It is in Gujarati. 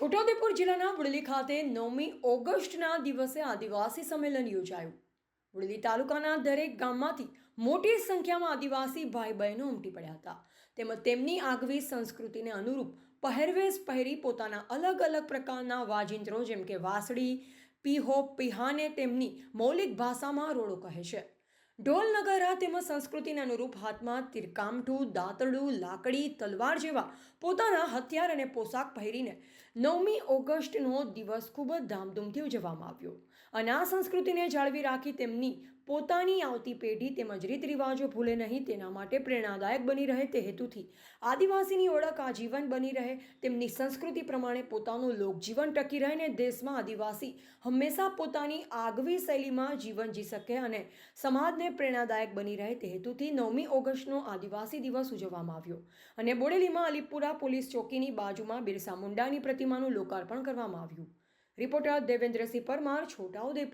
છોટાઉદેપુર જિલ્લાના વડલી ખાતે નવમી ઓગસ્ટના દિવસે આદિવાસી સંમેલન યોજાયું. વડલી તાલુકાના દરેક ગામમાંથી મોટી સંખ્યામાં આદિવાસી ભાઈ બહેનો ઉમટી પડ્યા હતા. તેમજ તેમની આગવી સંસ્કૃતિને અનુરૂપ પહેરવેશ પહેરી પોતાના અલગ અલગ પ્રકારના વાજિંત્રો જેમ કે વાંસળી, પીહો, પીહાને તેમની મૌલિક ભાષામાં રોડો કહે છે. ઢોલ નગારા તેમજ સંસ્કૃતિને અનુરૂપ હાથમાં તિરકામઠું દાંતડું લાકડી, તલવાર જેવા પોતાના હથિયાર અને પોશાક પહેરીને નવમી ઓગસ્ટનો દિવસ ખૂબ જ ધામધૂમથી ઉજવવામાં આવ્યો. અને આ સંસ્કૃતિને જાળવી રાખી તેમની પોતાની આવતી પેઢી તેમજ રીત રિવાજો ભૂલે નહીં, તેના માટે પ્રેરણાદાયક બની રહે તે હેતુથી આદિવાસીની ઓળખ આજીવન બની રહે, તેમની સંસ્કૃતિ પ્રમાણે પોતાનું લોકજીવન ટકી રહે ને દેશમાં આદિવાસી હંમેશા પોતાની આગવી શૈલીમાં જીવન જી શકે અને સમાજને પ્રેરણાદાયક બની રહે તે હેતુથી નવમી ઓગસ્ટનો આદિવાસી દિવસ ઉજવવામાં આવ્યો અને બોડેલીમાં અલીપુરા પોલીસ ચોકીની બાજુમાં બિરસા મુંડાની પ્રતિમાનું લોકાર્પણ કરવામાં આવ્યું. રિપોર્ટર દેવેન્દ્રસિંહ પરમાર છોટાઉદેપુર